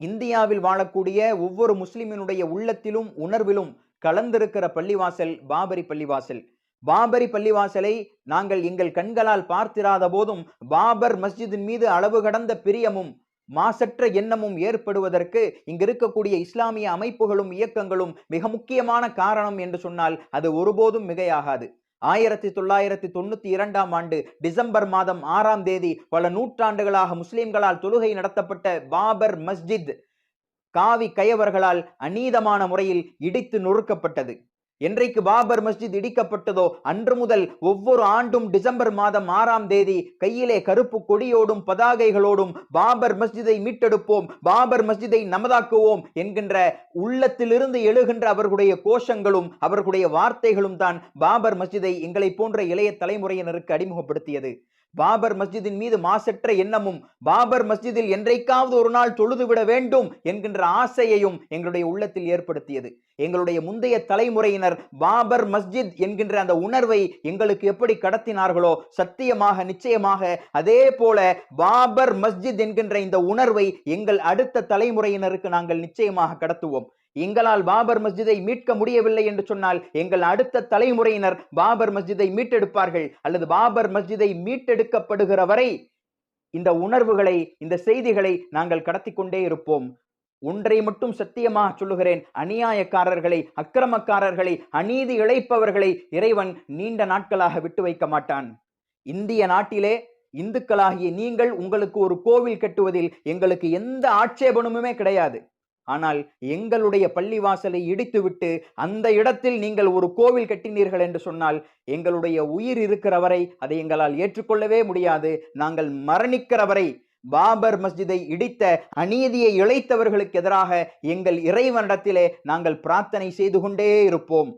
இந்தியாவில் வாழக்கூடிய ஒவ்வொரு முஸ்லிமினுடைய உள்ளத்திலும் உணர்விலும் கலந்திருக்கிற பள்ளிவாசல் பாபரி பள்ளிவாசல். பாபரி பள்ளிவாசலை நாங்கள் எங்கள் கண்களால் பார்த்திராத போதும் பாபர் மஸ்ஜிதின் மீது அளவு கடந்த பிரியமும் மாசற்ற எண்ணமும் ஏற்படுவதற்கு இங்கு இருக்கக்கூடிய இஸ்லாமிய அமைப்புகளும் இயக்கங்களும் மிக முக்கியமான காரணம் என்று சொன்னால் அது ஒருபோதும் மிகையாகாது. ஆயிரத்தி தொள்ளாயிரத்தி தொண்ணூத்தி இரண்டாம் ஆண்டு டிசம்பர் மாதம் ஆறாம் தேதி பல நூற்றாண்டுகளாக முஸ்லிம்களால் தொழுகை நடத்தப்பட்ட பாபர் மஸ்ஜித் காவி கயவர்களால் அநீதமான முறையில் இடித்து நொறுக்கப்பட்டது. என்றைக்கு பாபர் மஸ்ஜித் இடிக்கப்பட்டதோ அன்று முதல் ஒவ்வொரு ஆண்டும் டிசம்பர் மாதம் ஆறாம் தேதி கையிலே கருப்பு கொடியோடும் பதாகைகளோடும் பாபர் மஸ்ஜிதை மீட்டெடுப்போம் பாபர் மஸ்ஜிதை நமதாக்குவோம் என்கின்ற உள்ளத்திலிருந்து எழுகின்ற அவர்களுடைய கோஷங்களும் அவர்களுடைய வார்த்தைகளும் தான் பாபர் மஸ்ஜிதை எங்களை போன்ற இளைய தலைமுறையினருக்கு அறிமுகப்படுத்தியது. பாபர் மஸ்ஜிதின் மீது மாசற்ற எண்ணமும் பாபர் மஸ்ஜிதில் என்றைக்காவது ஒரு நாள் தொழுதுவிட வேண்டும் என்கின்ற ஆசையையும் எங்களுடைய உள்ளத்தில் ஏற்படுத்தியது. எங்களுடைய முந்தைய தலைமுறையினர் பாபர் மஸ்ஜித் என்கின்ற அந்த உணர்வை எங்களுக்கு எப்படி கடத்தினார்களோ சத்தியமாக நிச்சயமாக அதே போல பாபர் மஸ்ஜித் என்கின்ற இந்த உணர்வை எங்கள் அடுத்த தலைமுறையினருக்கு நாங்கள் நிச்சயமாக கடத்துவோம். எங்களால் பாபர் மஸ்ஜிதை மீட்க முடியவில்லை என்று சொன்னால் எங்கள் அடுத்த தலைமுறையினர் பாபர் மஸ்ஜிதை மீட்டெடுப்பார்கள். அல்லது பாபர் மஸ்ஜிதை மீட்டெடுக்கப்படுகிற வரை இந்த உணர்வுகளை இந்த செய்திகளை நாங்கள் கடத்தி கொண்டே இருப்போம். ஒன்றை மட்டும் சத்தியமாக சொல்லுகிறேன். அநியாயக்காரர்களை அக்கிரமக்காரர்களை அநீதி இழைப்பவர்களை இறைவன் நீண்ட நாட்களாக விட்டு வைக்க மாட்டான். இந்திய நாட்டிலே இந்துக்களாகிய நீங்கள் உங்களுக்கு ஒரு கோவில் கட்டுவதில் எங்களுக்கு எந்த ஆட்சேபனமுமே கிடையாது. ஆனால் எங்களுடைய பள்ளிவாசலை இடித்துவிட்டு அந்த இடத்தில் நீங்கள் ஒரு கோவில் கட்டினீர்கள் என்று சொன்னால் எங்களுடைய உயிர் இருக்கிற வரை அதை எங்களால் ஏற்றுக்கொள்ளவே முடியாது. நாங்கள் மரணிக்கிற வரை பாபர் மஸ்ஜிதை இடித்த அநீதியை இழைத்தவர்களுக்கு எதிராக எங்கள் இறைவனிடத்திலே நாங்கள் பிரார்த்தனை செய்து கொண்டே இருப்போம்.